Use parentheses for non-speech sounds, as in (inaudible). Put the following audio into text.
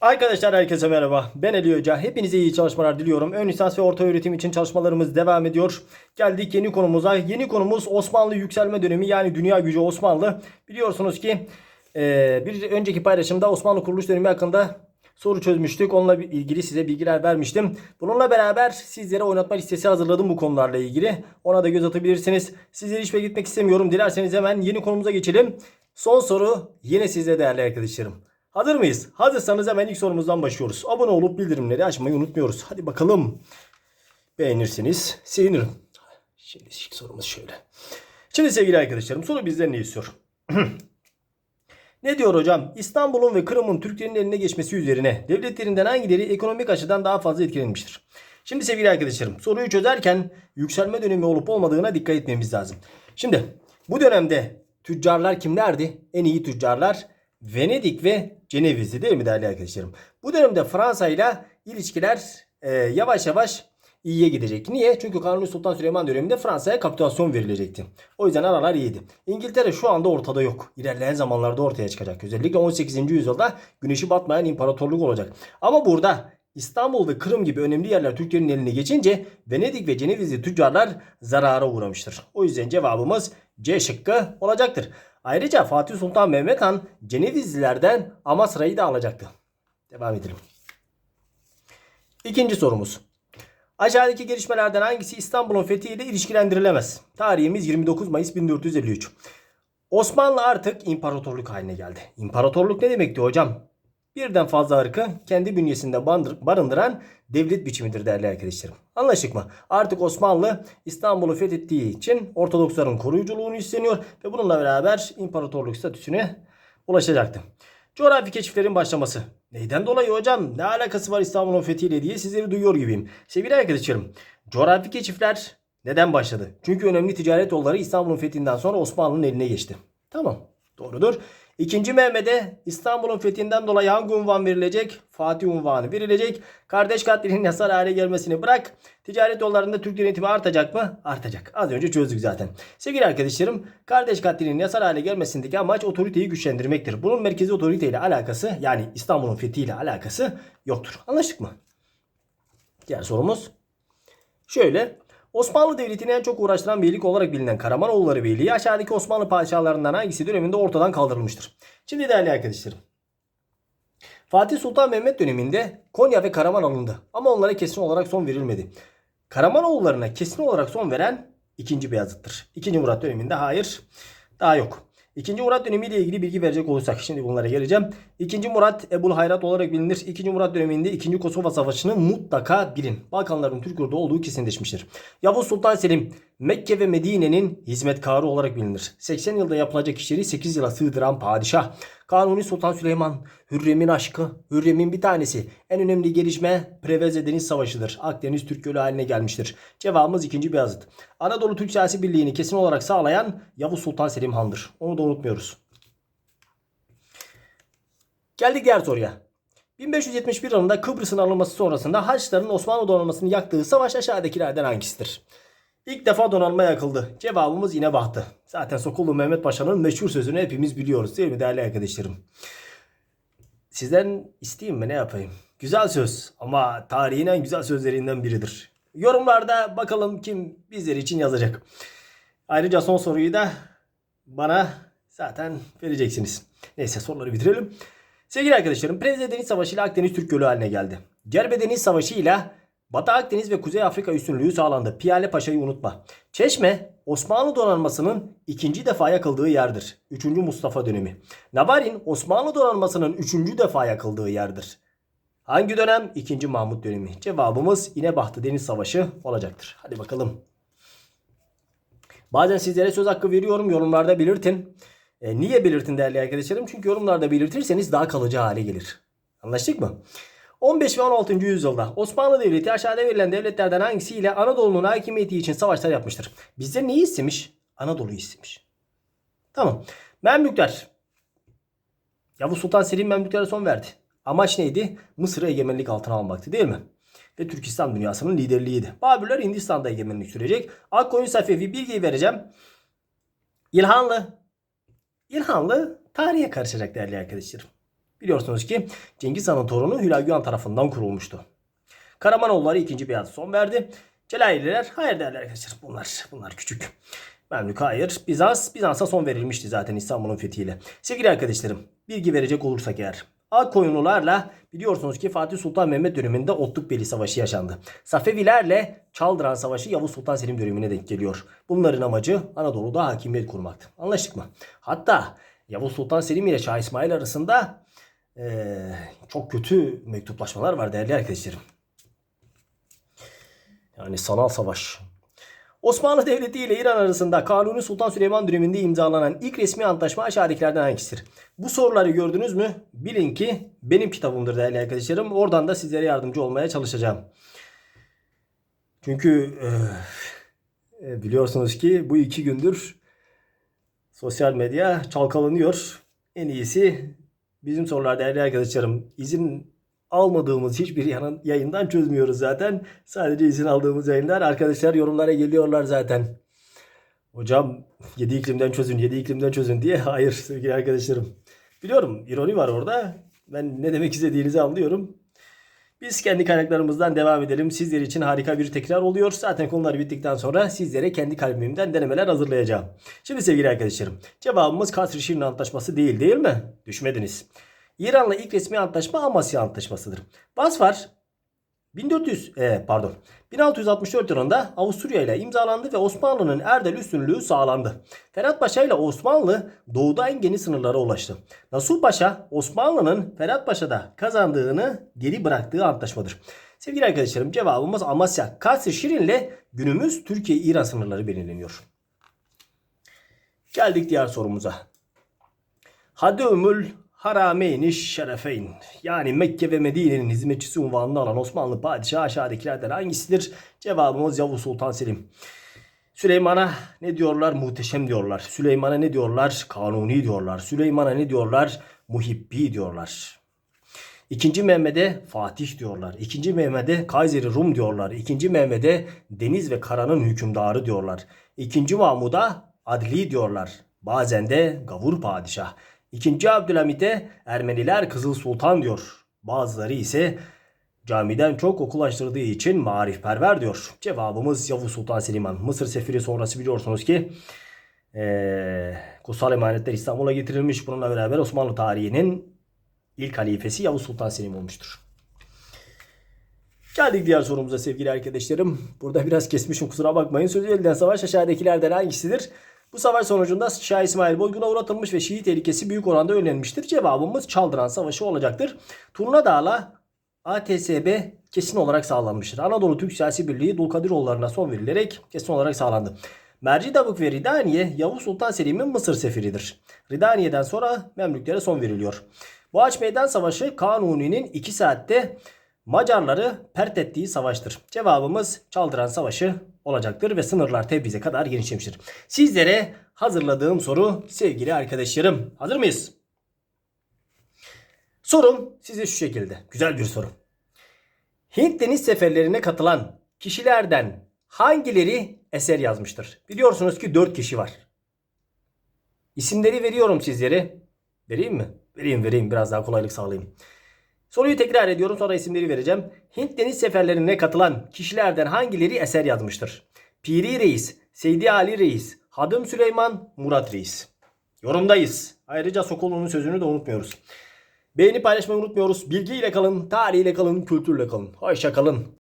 Arkadaşlar herkese merhaba. Ben Ali Hoca. Hepinize iyi çalışmalar diliyorum. Ön lisans ve orta öğretim için çalışmalarımız devam ediyor. Geldik yeni konumuza. Yeni konumuz Osmanlı yükselme dönemi yani dünya gücü Osmanlı. Biliyorsunuz ki e, bir önceki paylaşımda Osmanlı kuruluş dönemi hakkında soru çözmüştük. Onunla ilgili size bilgiler vermiştim. Bununla beraber sizlere oynatma listesi hazırladım bu konularla ilgili. Ona da göz atabilirsiniz. Sizleri hiçbir gitmek istemiyorum. Dilerseniz hemen yeni konumuza geçelim. Son soru yine sizde değerli arkadaşlarım. Hazır mıyız? Hazırsanız hemen ilk sorumuzdan başlıyoruz. Abone olup bildirimleri açmayı unutmuyoruz. Hadi bakalım. Beğenirseniz sevinirim. Şimdi ilk sorumuz şöyle. Şimdi sevgili arkadaşlarım soru bizden ne istiyor? (clears throat) ne diyor hocam? İstanbul'un ve Kırım'ın Türklerin eline geçmesi üzerine devletlerinden hangileri ekonomik açıdan daha fazla etkilenmiştir? Şimdi sevgili arkadaşlarım soruyu çözerken yükselme dönemi olup olmadığına dikkat etmemiz lazım. Şimdi bu dönemde tüccarlar kimlerdi? En iyi tüccarlar Venedik ve Ceneviz'di değil mi değerli arkadaşlarım? Bu dönemde Fransa ile ilişkiler e, yavaş yavaş iyiye gidecek. Niye? Çünkü Kanuni Sultan Süleyman döneminde Fransa'ya kapitülasyon verilecekti. O yüzden aralar iyiydi. İngiltere şu anda ortada yok. İlerleyen zamanlarda ortaya çıkacak. Özellikle 18. yüzyılda güneşi batmayan imparatorluk olacak. Ama burada İstanbul ve Kırım gibi önemli yerler Türklerin eline geçince Venedik ve Cenevizli tüccarlar zarara uğramıştır. O yüzden cevabımız C şıkkı olacaktır. Ayrıca Fatih Sultan Mehmet Han Cenevizlilerden Amasra'yı da alacaktı. Devam edelim. İkinci sorumuz. Aşağıdaki gelişmelerden hangisi İstanbul'un fethi ile ilişkilendirilemez? Tarihimiz 29 Mayıs 1453. Osmanlı artık imparatorluk haline geldi. İmparatorluk ne demekti hocam? Birden fazla ırkı kendi bünyesinde barındıran devlet biçimidir değerli arkadaşlarım. Anlaştık mı? Artık Osmanlı İstanbul'u fethettiği için Ortodoksların koruyuculuğunu üstleniyor ve bununla beraber imparatorluk statüsüne ulaşacaktı. Coğrafi keşiflerin başlaması. Neyden dolayı hocam? Ne alakası var İstanbul'un fethiyle diye sizleri duyuyor gibiyim. Sevgili arkadaşlarım, coğrafi keşifler neden başladı? Çünkü önemli ticaret yolları İstanbul'un fethinden sonra Osmanlı'nın eline geçti. Tamam, doğrudur. İkinci Mehmet'e İstanbul'un fethinden dolayı hangi unvan verilecek? Fatih unvanı verilecek. Kardeş katlinin yasal hale gelmesini bırak. Ticaret yollarında Türk yönetimi artacak mı? Artacak. Az önce çözdük zaten. Sevgili arkadaşlarım, kardeş katlinin yasal hale gelmesindeki amaç otoriteyi güçlendirmektir. Bunun merkezi otoriteyle alakası yani İstanbul'un fethiyle alakası yoktur. Anlaştık mı? Diğer sorumuz şöyle. Osmanlı Devleti'ni en çok uğraştıran beylik olarak bilinen Karamanoğulları Beyliği aşağıdaki Osmanlı padişahlarından hangisi döneminde ortadan kaldırılmıştır? Şimdi değerli arkadaşlarım. Fatih Sultan Mehmet döneminde Konya ve Karaman alındı ama onlara kesin olarak son verilmedi. Karamanoğullarına kesin olarak son veren 2. Beyazıt'tır. 2. Murat döneminde hayır daha yok. İkinci Murat dönemiyle ilgili bilgi verecek olursak şimdi bunlara geleceğim. İkinci Murat Ebul Hayrat olarak bilinir. İkinci Murat döneminde 2. Kosova Savaşı'nı mutlaka bilin. Balkanların Türk yurdu olduğu kesinleşmiştir. Yavuz Sultan Selim Mekke ve Medine'nin hizmetkarı olarak bilinir. 80 yılda yapılacak işleri 8 yıla sığdıran padişah. Kanuni Sultan Süleyman, Hürrem'in aşkı, Hürrem'in bir tanesi. En önemli gelişme Preveze Deniz Savaşı'dır. Akdeniz Türk Gölü haline gelmiştir. Cevabımız 2. Beyazıt. Anadolu Türk siyasi birliğini kesin olarak sağlayan Yavuz Sultan Selim Han'dır. Onu da unutmuyoruz. Geldik diğer soruya. 1571 yılında Kıbrıs'ın alınması sonrasında Haçlıların Osmanlı donanmasını yaktığı savaş aşağıdakilerden hangisidir? İlk defa donanma yakıldı. Cevabımız yine bahtı. Zaten Sokullu Mehmet Paşa'nın meşhur sözünü hepimiz biliyoruz değil mi değerli arkadaşlarım? Sizden isteyeyim mi ne yapayım? Güzel söz ama tarihin en güzel sözlerinden biridir. Yorumlarda bakalım kim bizler için yazacak. Ayrıca son soruyu da bana zaten vereceksiniz. Neyse soruları bitirelim. Sevgili arkadaşlarım Preveze Deniz Savaşı ile Akdeniz Türk Gölü haline geldi. Cerbe Deniz Savaşı ile Batı Akdeniz ve Kuzey Afrika üstünlüğü sağlandı. Piyale Paşa'yı unutma. Çeşme Osmanlı donanmasının ikinci defa yakıldığı yerdir. 3. Mustafa dönemi. Navarin Osmanlı donanmasının üçüncü defa yakıldığı yerdir. Hangi dönem? 2. Mahmut dönemi. Cevabımız İnebahtı Deniz Savaşı olacaktır. Hadi bakalım. Bazen sizlere söz hakkı veriyorum. Yorumlarda belirtin. E, niye belirtin değerli arkadaşlarım? Çünkü yorumlarda belirtirseniz daha kalıcı hale gelir. Anlaştık mı? 15 ve 16. yüzyılda Osmanlı Devleti aşağıda verilen devletlerden hangisiyle Anadolu'nun hakimiyeti için savaşlar yapmıştır? Bizden neyi istemiş? Anadolu'yu istemiş. Tamam. Memlükler. Yavuz Sultan Selim Memlüklere son verdi. Amaç neydi? Mısır'ı egemenlik altına almaktı değil mi? Ve Türkistan dünyasının liderliğiydi. Babürler Hindistan'da egemenlik sürecek. Akkoyun Safevi bilgiyi vereceğim. İlhanlı. İlhanlı tarihe karışacak değerli arkadaşlarım. Biliyorsunuz ki Cengiz Han'ın torunu Hülagü tarafından kurulmuştu. Karamanoğulları ikinci biata son verdi. Celalililer hayır derler arkadaşlar. Bunlar bunlar küçük. Memlük hayır. Bizans, Bizans'a son verilmişti zaten İstanbul'un fethiyle. Sevgili arkadaşlarım, bilgi verecek olursak eğer. Akkoyunlularla biliyorsunuz ki Fatih Sultan Mehmet döneminde Otlukbeli Savaşı yaşandı. Safevilerle Çaldıran Savaşı Yavuz Sultan Selim dönemine denk geliyor. Bunların amacı Anadolu'da hakimiyet kurmaktı. Anlaştık mı? Hatta Yavuz Sultan Selim ile Şah İsmail arasında eee, çok kötü mektuplaşmalar var değerli arkadaşlarım. Yani sanal savaş. Osmanlı Devleti ile İran arasında Kanuni Sultan Süleyman döneminde imzalanan ilk resmi antlaşma aşağıdakilerden hangisidir? Bu soruları gördünüz mü? Bilin ki benim kitabımdır değerli arkadaşlarım. Oradan da sizlere yardımcı olmaya çalışacağım. Çünkü eh, e, biliyorsunuz ki bu iki gündür sosyal medya çalkalanıyor. En iyisi bizim sorular değerli arkadaşlarım. izin almadığımız hiçbir yayından çözmüyoruz zaten. Sadece izin aldığımız yayınlar. Arkadaşlar yorumlara geliyorlar zaten. Hocam 7 iklimden çözün, 7 iklimden çözün diye. (laughs) Hayır sevgili arkadaşlarım. Biliyorum ironi var orada. Ben ne demek istediğinizi anlıyorum. Biz kendi kaynaklarımızdan devam edelim. Sizler için harika bir tekrar oluyor. Zaten konular bittikten sonra sizlere kendi kalbimden denemeler hazırlayacağım. Şimdi sevgili arkadaşlarım. Cevabımız Kasr-ı Şirin Antlaşması değil değil mi? Düşmediniz. İran'la ilk resmi antlaşma Amasya Antlaşması'dır. Basfar 1400 e, pardon 1664 yılında Avusturya ile imzalandı ve Osmanlı'nın Erdel üstünlüğü sağlandı. Ferhat Paşa ile Osmanlı doğuda en geniş sınırlara ulaştı. Nasuh Paşa Osmanlı'nın Ferhat Paşa'da kazandığını geri bıraktığı antlaşmadır. Sevgili arkadaşlarım cevabımız Amasya. Kasr Şirin ile günümüz Türkiye-İran sınırları belirleniyor. Geldik diğer sorumuza. Hadömül Harameyni Şerefeyn yani Mekke ve Medine'nin hizmetçisi unvanını alan Osmanlı padişahı aşağıdakilerden hangisidir? Cevabımız Yavuz Sultan Selim. Süleyman'a ne diyorlar? Muhteşem diyorlar. Süleyman'a ne diyorlar? Kanuni diyorlar. Süleyman'a ne diyorlar? Muhibbi diyorlar. İkinci Mehmet'e Fatih diyorlar. İkinci Mehmet'e Kayseri Rum diyorlar. İkinci Mehmet'e Deniz ve Kara'nın hükümdarı diyorlar. İkinci Mahmud'a Adli diyorlar. Bazen de Gavur Padişah. İkinci Abdülhamit'e Ermeniler Kızıl Sultan diyor. Bazıları ise camiden çok okul açtırdığı için marifperver diyor. Cevabımız Yavuz Sultan Selimhan. Mısır sefiri sonrası biliyorsunuz ki eee kutsal emanetler İstanbul'a getirilmiş. Bununla beraber Osmanlı tarihinin ilk halifesi Yavuz Sultan Selim olmuştur. Geldik diğer sorumuza sevgili arkadaşlarım. Burada biraz kesmişim kusura bakmayın. Sözü elden savaş aşağıdakilerden hangisidir? Bu savaş sonucunda Şah İsmail boyguna uğratılmış ve Şii tehlikesi büyük oranda önlenmiştir. Cevabımız Çaldıran Savaşı olacaktır. Turna Dağı'la ATSB kesin olarak sağlanmıştır. Anadolu Türk Siyasi Birliği Dulkadiroğullarına son verilerek kesin olarak sağlandı. Merci Davuk ve Ridaniye Yavuz Sultan Selim'in Mısır sefiridir. Ridaniye'den sonra Memlüklere son veriliyor. Boğaç Meydan Savaşı Kanuni'nin 2 saatte Macarları pert ettiği savaştır. Cevabımız Çaldıran Savaşı olacaktır ve sınırlar Tebriz'e kadar genişlemiştir. Sizlere hazırladığım soru sevgili arkadaşlarım. Hazır mıyız? Sorum size şu şekilde. Güzel bir soru. Hint deniz seferlerine katılan kişilerden hangileri eser yazmıştır? Biliyorsunuz ki 4 kişi var. İsimleri veriyorum sizlere. Vereyim mi? Vereyim vereyim biraz daha kolaylık sağlayayım. Soruyu tekrar ediyorum sonra isimleri vereceğim. Hint deniz seferlerine katılan kişilerden hangileri eser yazmıştır? Piri Reis, Seydi Ali Reis, Hadım Süleyman, Murat Reis. Yorumdayız. Ayrıca Sokolo'nun sözünü de unutmuyoruz. Beğeni paylaşmayı unutmuyoruz. Bilgiyle kalın, tarihiyle kalın, kültürle kalın. Hoşça kalın.